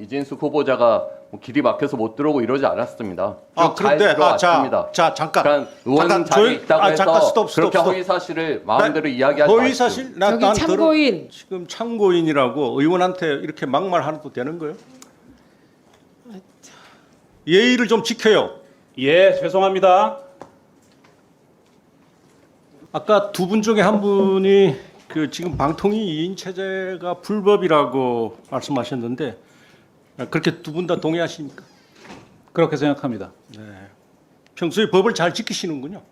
이진숙 후보자가 뭐 길이 막혀서 못 들어오고 이러지 않았습니다. 아 그런데 아, 자, 들어왔습니다. 자 잠깐 그러니까 의원 잠깐 자리에 조용- 있다고 아, 해서 잠깐 스톱 스톱 그렇게 스톱. 허위 사실을 마음대로 이야기하지 허위 마십시오. 사실 나, 저기 난 들어- 참고인. 지금 참고인이라고 의원한테 이렇게 막말하도 되는 거예요? 예의를 좀 지켜요. 예, 죄송합니다. 아까 두 분 중에 한 분이 그 지금 방통위 2인 체제가 불법이라고 말씀하셨는데 그렇게 두 분 다 동의하십니까? 그렇게 생각합니다. 평소에 법을 잘 지키시는군요.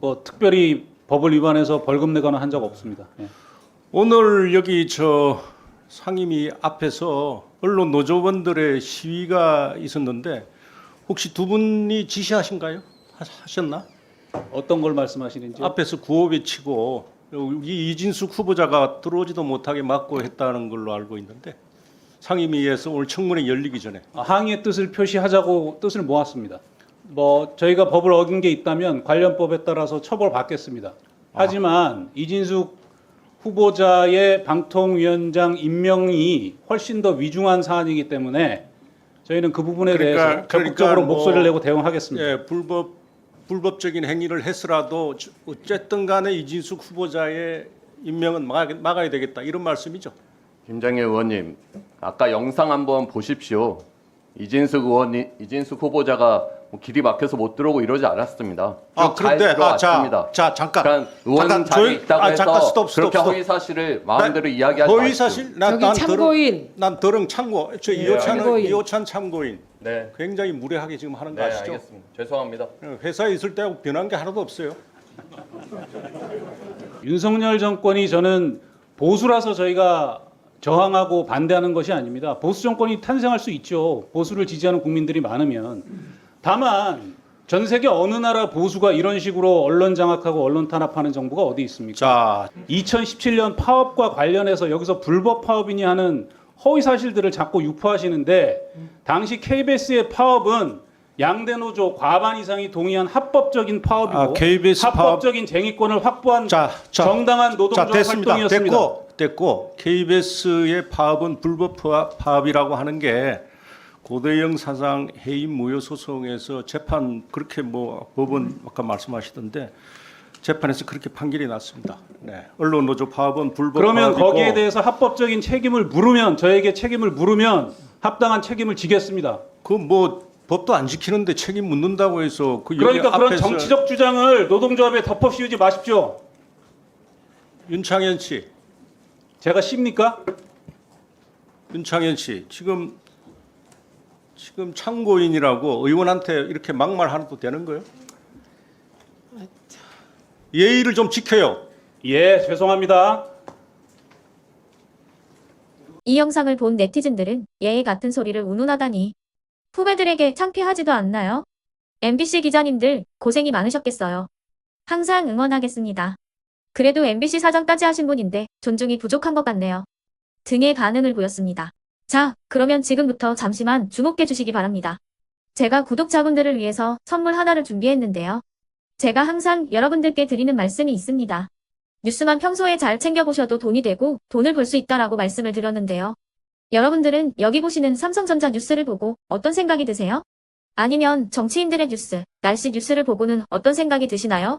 뭐 특별히 법을 위반해서 벌금 내거나 한 적 없습니다. 예. 오늘 여기 저 상임위 앞에서 언론 노조원들의 시위가 있었는데 혹시 두 분이 지시하신가요? 하- 하셨나? 어떤 걸 말씀하시는지. 앞에서 구호 외치고 이 이진숙 후보자가 들어오지도 못하게 막고 했다는 걸로 알고 있는데 상임위에서 오늘 청문회 열리기 전에 아, 항의의 뜻을 표시하자고 뜻을 모았습니다. 뭐 저희가 법을 어긴 게 있다면 관련법에 따라서 처벌 받겠습니다. 하지만 이진숙 후보자의 방통위원장 임명이 훨씬 더 위중한 사안이기 때문에 저희는 그 부분에 그러니까- 대해서 적극적으로 그러니까 뭐- 목소리를 내고 대응하겠습니다. 예, 불법 불법적인 행위를 했으라도 어쨌든 간에 이진숙 후보자의 임명은 막아, 막아야 되겠다 이런 말씀이죠. 김장애 의원님, 아까 영상 한번 보십시오. 이진숙 의원이 이진숙 후보자가 뭐 길이 막혀서 못 들어오고 이러지 않았습니다. 아 쭉잘 그런데 아, 자, 들어왔습니다. 자 잠깐 그러니까 의원 잠깐 자리에 조용- 있다고 아, 해서 잠깐 스톱 스톱 그렇게 스톱. 허위 사실을 마음대로 이야기하지 허위 마십시오. 사실 나, 저기 난 참고인. 더러, 난 더러 참고 저 예, 이호찬은 참고인. 이호찬 참고인 네, 굉장히 무례하게 지금 하는 거 네, 아시죠? 알겠습니다. 죄송합니다. 회사에 있을 때하고 변한 게 하나도 없어요. 윤석열 정권이 저는 보수라서 저희가 저항하고 반대하는 것이 아닙니다. 보수 정권이 탄생할 수 있죠. 보수를 지지하는 국민들이 많으면. 다만 전 세계 어느 나라 보수가 이런 식으로 언론 장악하고 언론 탄압하는 정부가 어디 있습니까? 자 2017년 파업과 관련해서 여기서 불법 파업이니 하는 허위 사실들을 자꾸 유포하시는데 당시 KBS의 파업은 양대 노조 과반 이상이 동의한 합법적인 파업이고 아, KBS 파업- 합법적인 쟁의권을 확보한 자, 자, 정당한 노동조합 자 됐습니다. 활동이었습니다. 됐고 됐고 KBS의 파업은 불법 파업- 파업이라고 하는 게 고대영 사장 해임 무효 소송에서 재판 그렇게 뭐 법원 아까 말씀하시던데 재판에서 그렇게 판결이 났습니다. 네. 언론 노조 파업은 불법 그러면 파업이고 거기에 대해서 합법적인 책임을 물으면 저에게 책임을 물으면 합당한 책임을 지겠습니다. 그뭐 법도 안 지키는데 책임 묻는다고 해서 그 그러니까 그런 정치적 주장을 노동조합에 덮어 씌우지 마십시오. 윤창현 씨, 제가 씹니까? 윤창현 씨 지금 지금 참고인이라고 의원한테 이렇게 막말하도 되는 거예요? 예의를 좀 지켜요. 예, 죄송합니다. 이 영상을 본 네티즌들은 예의 같은 소리를 운운하다니 후배들에게 창피하지도 않나요? MBC 기자님들 고생이 많으셨겠어요. 항상 응원하겠습니다. 그래도 MBC 사장까지 하신 분인데 존중이 부족한 것 같네요. 등의 반응을 보였습니다. 자, 그러면 지금부터 잠시만 주목해 주시기 바랍니다. 제가 구독자분들을 위해서 선물 하나를 준비했는데요. 제가 항상 여러분들께 드리는 말씀이 있습니다. 뉴스만 평소에 잘 챙겨보셔도 돈이 되고 돈을 벌 수 있다라고 말씀을 드렸는데요. 여러분들은 여기 보시는 삼성전자 뉴스를 보고 어떤 생각이 드세요? 아니면 정치인들의 뉴스, 날씨 뉴스를 보고는 어떤 생각이 드시나요?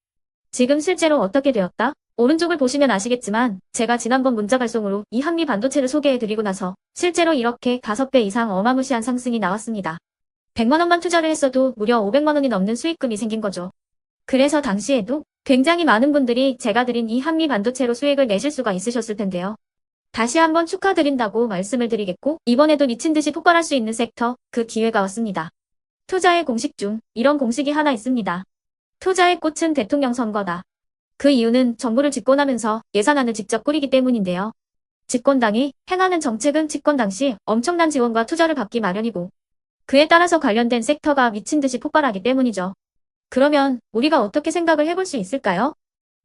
지금 실제로 어떻게 되었다? 오른쪽을 보시면 아시겠지만 제가 지난번 문자 발송으로 이 한미 반도체를 소개해드리고 나서 실제로 이렇게 5배 이상 어마무시한 상승이 나왔습니다. 100만 원만 투자를 했어도 무려 500만 원이 넘는 수익금이 생긴 거죠. 그래서 당시에도 굉장히 많은 분들이 제가 드린 이 한미 반도체로 수익을 내실 수가 있으셨을 텐데요. 다시 한번 축하드린다고 말씀을 드리겠고 이번에도 미친 듯이 폭발할 수 있는 섹터 그 기회가 왔습니다. 투자의 공식 중 이런 공식이 하나 있습니다. 투자의 꽃은 대통령 선거다. 그 이유는 정부를 집권하면서 예산안을 직접 꾸리기 때문인데요. 집권당이 행하는 정책은 집권 당시 엄청난 지원과 투자를 받기 마련이고 그에 따라서 관련된 섹터가 미친 듯이 폭발하기 때문이죠. 그러면 우리가 어떻게 생각을 해볼 수 있을까요?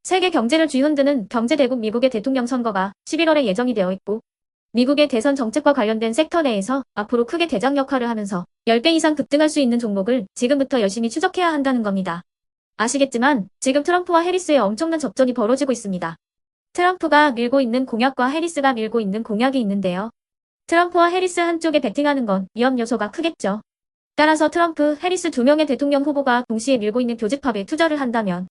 세계 경제를 쥐흔드는 경제대국 미국의 대통령 선거가 11월에 예정이 되어 있고 미국의 대선 정책과 관련된 섹터 내에서 앞으로 크게 대장 역할을 하면서 10배 이상 급등할 수 있는 종목을 지금부터 열심히 추적해야 한다는 겁니다. 아시겠지만 지금 트럼프와 해리스의 엄청난 접전이 벌어지고 있습니다. 트럼프가 밀고 있는 공약과 해리스가 밀고 있는 공약이 있는데요. 트럼프와 해리스 한쪽에 베팅하는 건 위험 요소가 크겠죠. 따라서 트럼프, 해리스 두 명의 대통령 후보가 동시에 밀고 있는 교집합에 투자를 한다면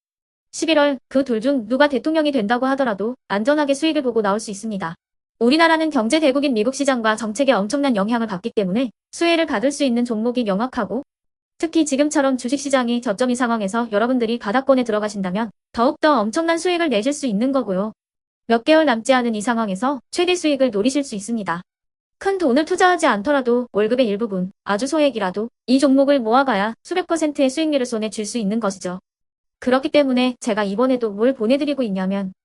11월 그 둘 중 누가 대통령이 된다고 하더라도 안전하게 수익을 보고 나올 수 있습니다. 우리나라는 경제 대국인 미국 시장과 정책에 엄청난 영향을 받기 때문에 수혜를 받을 수 있는 종목이 명확하고 특히 지금처럼 주식시장이 저점인 상황에서 여러분들이 바닥권에 들어가신다면 더욱더 엄청난 수익을 내실 수 있는 거고요. 몇 개월 남지 않은 이 상황에서 최대 수익을 노리실 수 있습니다. 큰 돈을 투자하지 않더라도 월급의 일부분, 아주 소액이라도 이 종목을 모아가야 수백 퍼센트의 수익률을 손에 쥘 수 있는 것이죠. 그렇기 때문에 제가 이번에도 뭘 보내드리고 있냐면